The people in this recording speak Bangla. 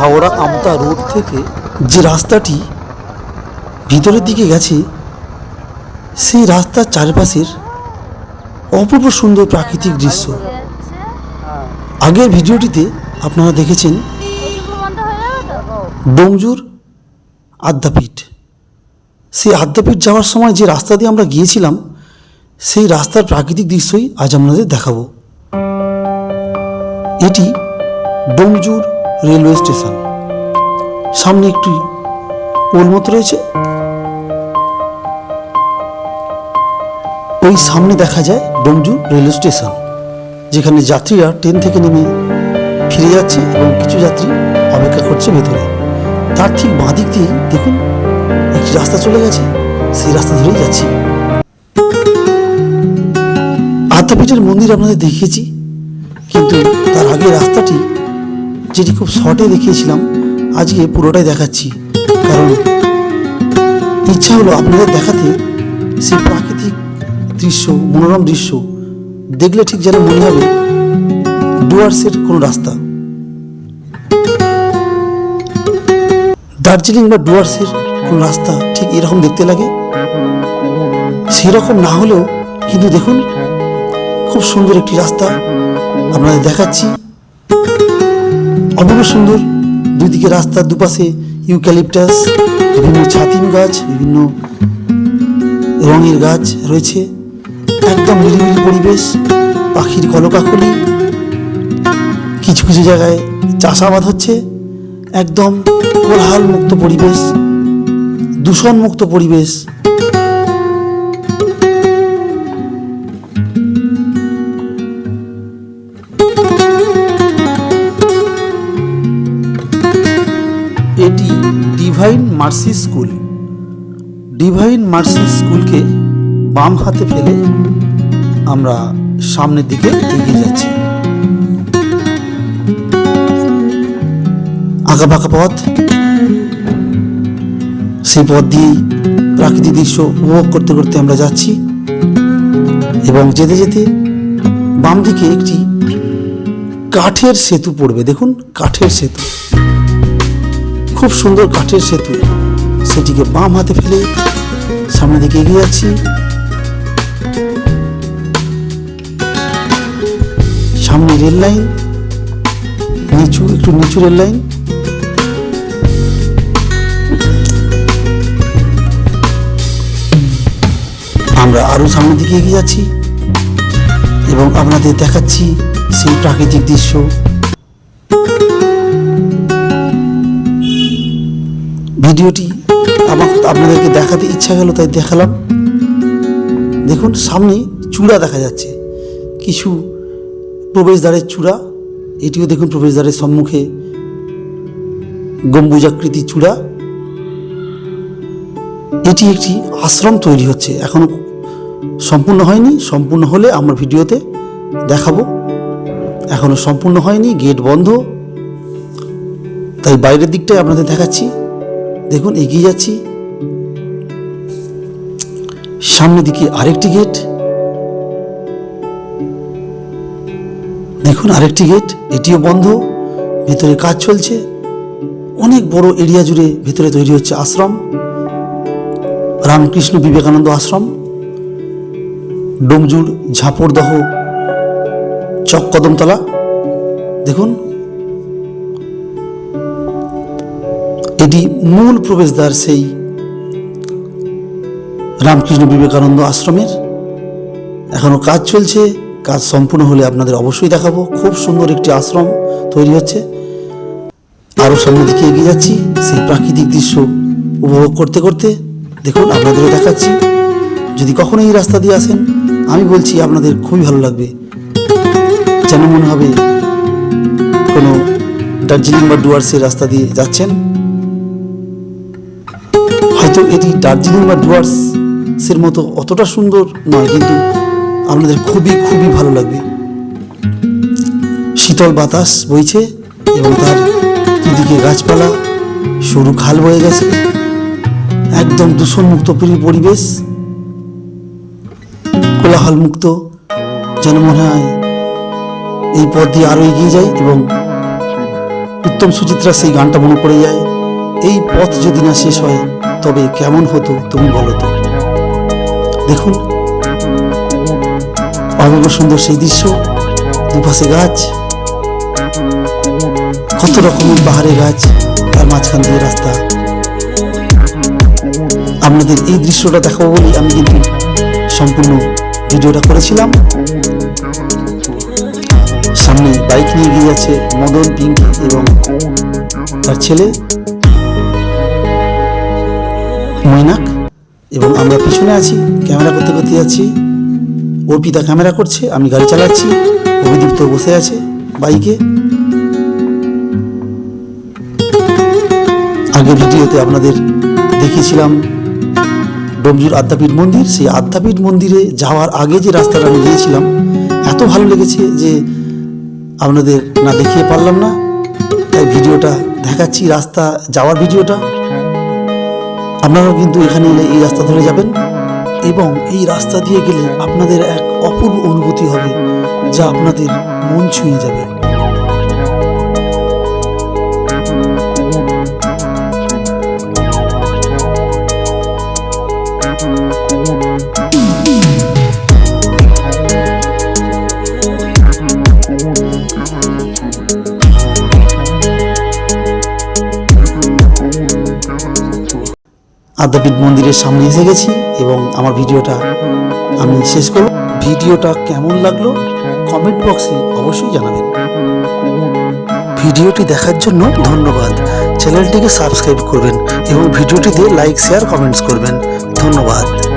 হাওড়া আমতা রোড থেকে যে রাস্তাটি ভিতরের দিকে গেছে, সেই রাস্তার চারপাশের অপূর্ব সুন্দর প্রাকৃতিক দৃশ্য। আগের ভিডিওটিতে আপনারা দেখেছেন ডোমজুর আদ্যাপীঠ। সেই আদ্যাপীঠ যাওয়ার সময় যে রাস্তা দিয়ে আমরা গিয়েছিলাম, সেই রাস্তার প্রাকৃতিক দৃশ্যই আজ আপনাদের দেখাবো। এটি ডোমজুর রেলওয়ে স্টেশন। সামনে একটি পোল মতো রয়েছে। ওই সামনে দেখা যায় ডোমজুর রেলওয়ে স্টেশন, যেখানে যাত্রীরা ট্রেন থেকে নেমে ফিরে যাচ্ছে এবং কিছু যাত্রী অপেক্ষা করছে ভেতরে। তার ঠিক বাঁ দিক দিয়ে দেখুন, একটি রাস্তা চলে গেছে। সেই রাস্তা ধরেই যাচ্ছি। আদ্যাপীঠের মন্দির আপনাদের দেখিয়েছি, কিন্তু তার আগে রাস্তাটি যেটি খুব শর্টে দেখিয়েছিলাম, আজকে পুরোটাই দেখাচ্ছি। কারণ ইচ্ছা হলো আপনাদের দেখাতে সেই প্রাকৃতিক দৃশ্য, মনোরম দৃশ্য দেখলে ঠিক যেন মনে হবে ডুয়ার্সের কোনো রাস্তা। দার্জিলিং বা ডুয়ার্সের কোন রাস্তা ঠিক এরকম দেখতে লাগে? সেই রকম না হলেও কিন্তু দেখুন, খুব সুন্দর একটি রাস্তা আপনাদের দেখাচ্ছি। অপূর্ব সুন্দর। দুই দিকে রাস্তার দুপাশে ইউক্যালিপটাস, বিভিন্ন ছাতিম গাছ, বিভিন্ন রঙের গাছ রয়েছে। একদম নিরিবিলি পরিবেশ, পাখির কলকাকলি। কিছু কিছু জায়গায় চাষাবাদ হচ্ছে। একদম কোলাহল মুক্ত পরিবেশ দূষণ মুক্ত পরিবেশ। Mercy school. ডিভাইন মার্সি স্কুলকে বাম হাতে ফেলে আমরা সামনের দিকে এগিয়ে যাচ্ছি। আঁকা পাকা পথ। সেই পথ দিয়েই প্রাকৃতিক দৃশ্য উপভোগ করতে করতে আমরা যাচ্ছি এবং যেতে যেতে বাম দিকে একটি কাঠের সেতু পড়বে। দেখুন, কাঠের সেতু। খুব সুন্দর কাঠের সেতু। সেটিকে বাম হাতে ফেলে সামনের দিকে এগিয়ে যাচ্ছি। সামনে রেল লাইন, নিচু, একটু নিচু রেল লাইন। আমরা আরও সামনের দিকে এগিয়ে যাচ্ছি এবং আপনাদের দেখাচ্ছি সেই প্রাকৃতিক দৃশ্য। ভিডিওটি আমার আপনাদেরকে দেখাতে ইচ্ছা গেল, তাই দেখালাম। দেখুন, সামনে চূড়া দেখা যাচ্ছে। কিছু প্রবেশদ্বারের চূড়া, এটিও দেখুন প্রবেশদ্বারের সম্মুখে। গম্বুজাকৃতি চূড়া। এটি একটি আশ্রম তৈরি হচ্ছে। এখনও সম্পূর্ণ হয়নি। সম্পূর্ণ হলে আমার ভিডিওতে দেখাবো। এখনও সম্পূর্ণ হয়নি, গেট বন্ধ। তাই বাইরের দিকটাই আপনাদের দেখাচ্ছি। দেখুন, এগিয়ে যাচ্ছি। সামনের দিকে আরেকটি গেট দেখুন, আরেকটি গেট এটিও বন্ধ। ভেতরে কাজ চলছে। অনেক বড় এরিয়া জুড়ে ভেতরে তৈরি হচ্ছে আশ্রম। রামকৃষ্ণ বিবেকানন্দ আশ্রম। ডোমজুর ঝাপড়দহ চককদমতলা। দেখুন এটি মূল প্রবেশদ্বার সেই রামকৃষ্ণ বিবেকানন্দ আশ্রমের। এখনও কাজ চলছে, কাজ সম্পূর্ণ হলে আপনাদের অবশ্যই দেখাবো। খুব সুন্দর একটি আশ্রম তৈরি হচ্ছে। আরও সামনের দিকে এগিয়ে যাচ্ছি, সেই প্রাকৃতিক দৃশ্য উপভোগ করতে করতে। দেখুন, আপনাদেরও দেখাচ্ছি। যদি কখনো এই রাস্তা দিয়ে আসেন, আমি বলছি আপনাদের খুবই ভালো লাগবে। যেন মনে হবে কোনো দার্জিলিং বা ডুয়ার্সের রাস্তা দিয়ে যাচ্ছেন। হয়তো এটি দার্জিলিং বা ডুয়ার্সের মতো অতটা সুন্দর নয়, কিন্তু আপনাদের খুবই খুবই ভালো লাগবে। শীতল বাতাস বইছে এবং তার দুদিকে গাছপালা, সরু খাল বয়ে গেছে, একদম দূষণমুক্ত পরি- পরিবেশ। কোলাহল মুক্ত যেন মনে হয় এই পথ দিয়ে আরও এগিয়ে যায় এবং উত্তম সুচিত্রা সেই গানটা মনে পড়ে যায়, এই পথ যদি না শেষ হয় তবে কেমন হতো তুমি বলো তো? দেখুন অপূর্ব সুন্দর সেই দৃশ্য, দুপাশে গাছ, কত রকমের পাহাড়ে গাছ, তার মাঝখান দিয়ে রাস্তা। আপনাদের এই দৃশ্যটা দেখাবো বলেই আমি কিন্তু সম্পূর্ণ ভিডিওটা করেছিলাম। সামনে বাইক নিয়ে গিয়ে যাচ্ছে মদন, পিঙ্কি এবং তার ছেলে। মৈনাক এবং আমরা পিছনে আছি, ক্যামেরা করতে করতে যাচ্ছি। অর্পিতা ক্যামেরা করছে, আমি গাড়ি চালাচ্ছি, অভিদীপ্ত বসে আছে বাইকে। আগের ভিডিওতে আপনাদের দেখিয়েছিলাম ডোমজুর আদ্যাপীঠ মন্দির। সেই আদ্যাপীঠ মন্দিরে যাওয়ার আগে যে রাস্তাটা আমি গিয়েছিলাম, এত ভালো লেগেছে যে আপনাদের না দেখিয়ে পারলাম না। তাই ভিডিওটা দেখাচ্ছি, রাস্তা যাওয়ার ভিডিওটা। আপনারাও কিন্তু এখানে এলে এই রাস্তা ধরে যাবেন এবং এই রাস্তা দিয়ে গেলে আপনাদের এক অপূর্ব অনুভূতি হবে, যা আপনাদের মন ছুঁয়ে যাবে। আদ্যাপীঠ মন্দিরের সামনে এসে গেছি এবং আমার ভিডিওটা আমি শেষ করব। ভিডিওটা কেমন লাগল কমেন্ট বক্সে অবশ্যই জানাবেন। ভিডিওটি দেখার জন্য ধন্যবাদ। চ্যানেলটিকে সাবস্ক্রাইব করবেন এবং ভিডিওটিতে লাইক, শেয়ার, কমেন্টস করবেন। ধন্যবাদ।